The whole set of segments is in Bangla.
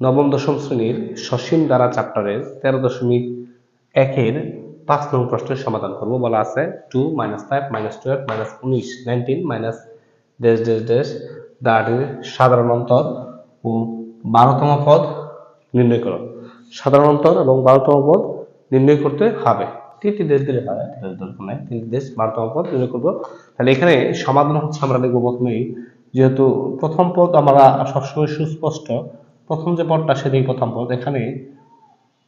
নবম দশম শ্রেণির সসীম দ্বারা চ্যাপ্টারের তেরো দশমিক একের পাঁচ নং প্রশ্নের সমাধান করব। বলা আছে two minus five minus twelve minus উনিশ nineteen minus dash dash dash দ্বাটির সাধারণ অন্তর ও বারোতম পদ নির্ণয় করো। সাধারণ অন্তর এবং বারোতম পদ নির্ণয় করতে হবে। তিনটি দেশ দিলে হয় তিনটি দেশ বারোতম পদ নির্ণয় করব। তাহলে এখানে সমাধান হচ্ছে আমরা দেখব প্রথমেই, যেহেতু প্রথম পদ আমরা সবসময় সুস্পষ্ট প্রথম যে পদটা সেটাই প্রথম পদ। এখানে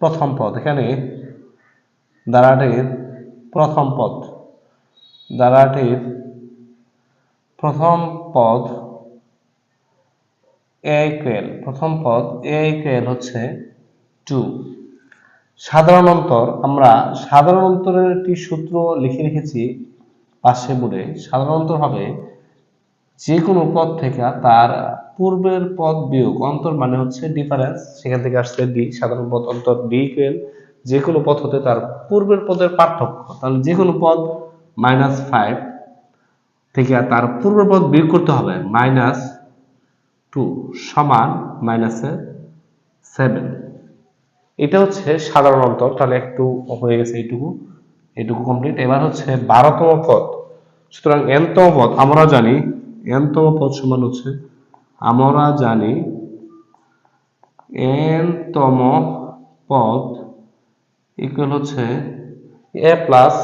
প্রথম পদ। এখানে দ্বারাটির প্রথম পদ। দ্বারাটির প্রথম পদ এ ইকুয়াল প্রথম পদ এ ইকুয়াল হচ্ছে টু। সাধারণ অন্তর আমরা সাধারণ অন্তরের একটি সূত্র লিখে রেখেছি পাশে বোর্ডে। সাধারণ অন্তর হবে যে কোনো পদ থেকে তার পূর্বের পদ বিয়োগ, অন্তর মানে হচ্ছে ডিফারেন্স সেখান থেকে আসছে ডি সাধারণ পদ অন্তর ডি ইকুয়াল যে কোনো পদ হতে তার পূর্বের পদের পার্থক্য। তাহলে যে কোনো পদ মাইনাস ফাইভ থেকে তার পূর্বের পদ বিয়োগ করতে হবে মাইনাস টু সমান মাইনাসে সেভেন এটা হচ্ছে সাধারণ অন্তর, তাহলে একটু হয়ে গেছে এইটুকু এইটুকু কমপ্লিট এবার হচ্ছে বারোতম পদ। সুতরাং এনতম পদ, আমরা জানি এনতম পদ সমান হচ্ছে। আমরা জানি এনতম পদ ইকুয়াল হচ্ছে A plus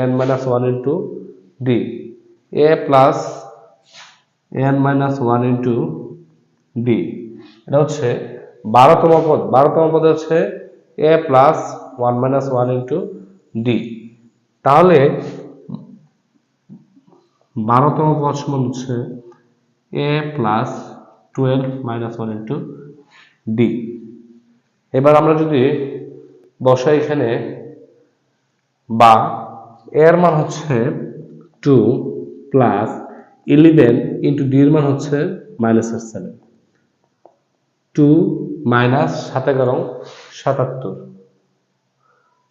N minus one into D A plus N minus one into D এটা হচ্ছে বারোতম পদ। বারোতম পদ হচ্ছে A plus one minus one into D তাহলে বারোতম সমান হচ্ছে A plus twelve minus one into D এবার আমরা যদি বসাই এখানে, বা এর মান হচ্ছে টু প্লাস ইলেভেন ইন্টু ডির মান হচ্ছে মাইনাস সেভেন টু মাইনাস সাত এগারো, সাতাত্তর।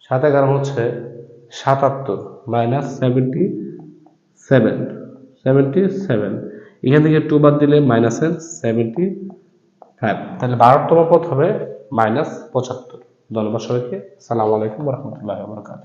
সাত এগারো হচ্ছে সাতাত্তর minus seventy seven seventy seven এখান থেকে টু বাদ দিলে মাইনাস মাইনাসের সেভেন্টি ফাইভ তাহলে বারোতম পথ হবে মাইনাস পঁচাত্তর। ধন্যবাদ সবাইকে। সালাম আলাইকুম রহমতুল্লাহ বরকাত